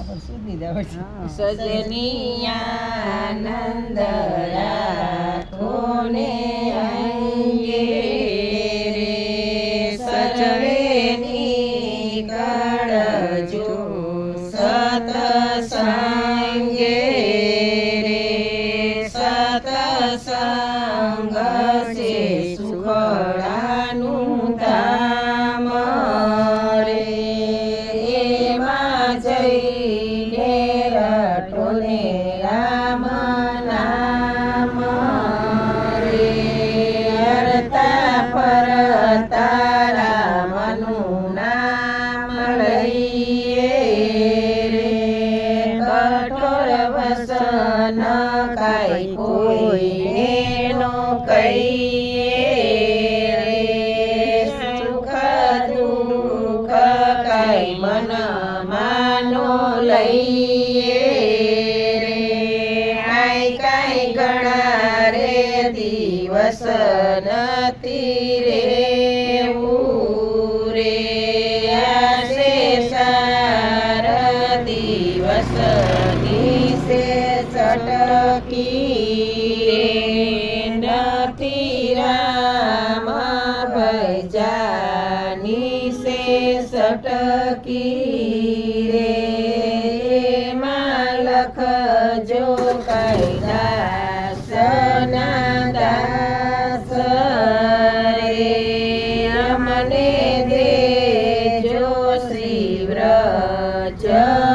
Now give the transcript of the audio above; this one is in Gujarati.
પણ સુધી જાવ છે? સજની આનંદ રાખો ને અંગે રે સજવે નીકળજો સતસંગે રે સતસંગ છે સુખડાનું રટોને રામ નામ રે હરતા ફરતા રામનું નામ લઈએ રે કઠોર વસન કાંઈ કોઈને નો કહીએ મન માનો લઈએ સનતી રે રે આશે સાર દિવસ નિશે સટકી રે. નથી રામ ભજાની સે સટકી રે. માલખ જો કૈલાસના મને દેજો શ્રી વ્રજ.